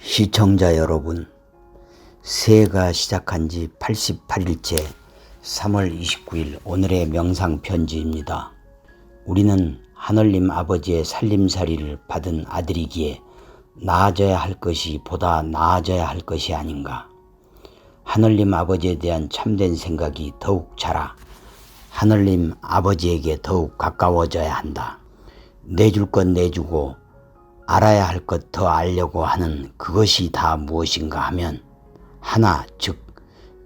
시청자 여러분, 새해가 시작한 지 88일째 3월 29일 오늘의 명상 편지입니다. 우리는 하늘님 아버지의 살림살이를 받은 아들이기에 나아져야 할 것이 보다 나아져야 할 것이 아닌가. 하늘님 아버지에 대한 참된 생각이 더욱 자라 하늘님 아버지에게 더욱 가까워져야 한다. 내줄 것 내주고 알아야 할 것 더 알려고 하는 그것이 다 무엇인가 하면 하나 즉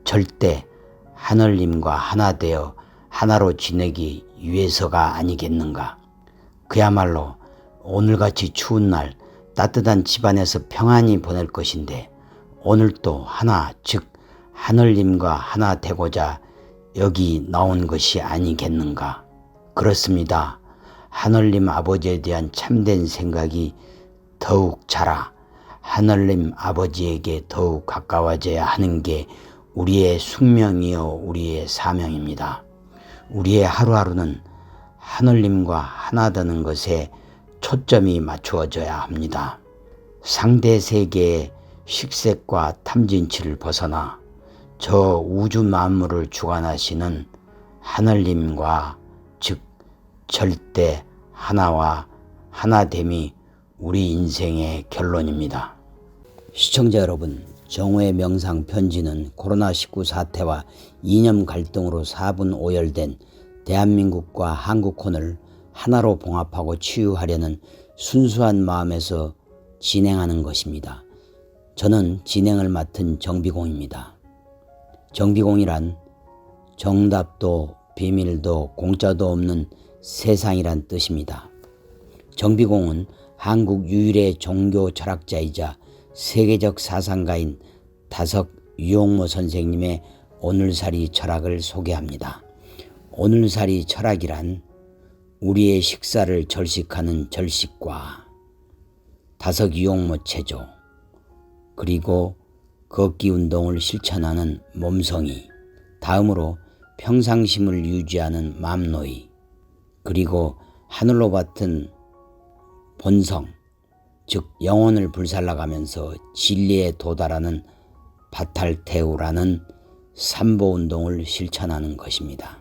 절대 하늘님과 하나 되어 하나로 지내기 위해서가 아니겠는가. 그야말로 오늘같이 추운 날 따뜻한 집안에서 평안히 보낼 것인데 오늘도 하나 즉 하늘님과 하나 되고자 여기 나온 것이 아니겠는가. 그렇습니다. 하늘님 아버지에 대한 참된 생각이 더욱 자라 하늘님 아버지에게 더욱 가까워져야 하는 게 우리의 숙명이요 우리의 사명입니다. 우리의 하루하루는 하늘님과 하나 되는 것에 초점이 맞추어져야 합니다. 상대 세계의 식색과 탐진치를 벗어나 저 우주 만물을 주관하시는 하늘님과 즉 절대 하나와 하나됨이 우리 인생의 결론입니다. 시청자 여러분, 정오의 명상 편지는 코로나19 사태와 이념 갈등으로 4분 오열된 대한민국과 한국혼을 하나로 봉합하고 치유하려는 순수한 마음에서 진행하는 것입니다. 저는 진행을 맡은 정비공입니다. 정비공이란 정답도 비밀도 공짜도 없는 세상이란 뜻입니다. 정비공은 한국 유일의 종교 철학자이자 세계적 사상가인 다석 유용모 선생님의 오늘살이 철학을 소개합니다. 오늘살이 철학이란 우리의 식사를 절식하는 절식과 다석 유용모 체조 그리고 걷기 운동을 실천하는 몸성이 다음으로 평상심을 유지하는 맘노이 그리고 하늘로 같은 본성 즉 영혼을 불살라가면서 진리에 도달하는 바탈테우라는 삼보 운동을 실천하는 것입니다.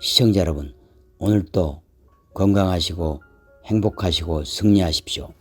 시청자 여러분 오늘도 건강하시고 행복하시고 승리하십시오.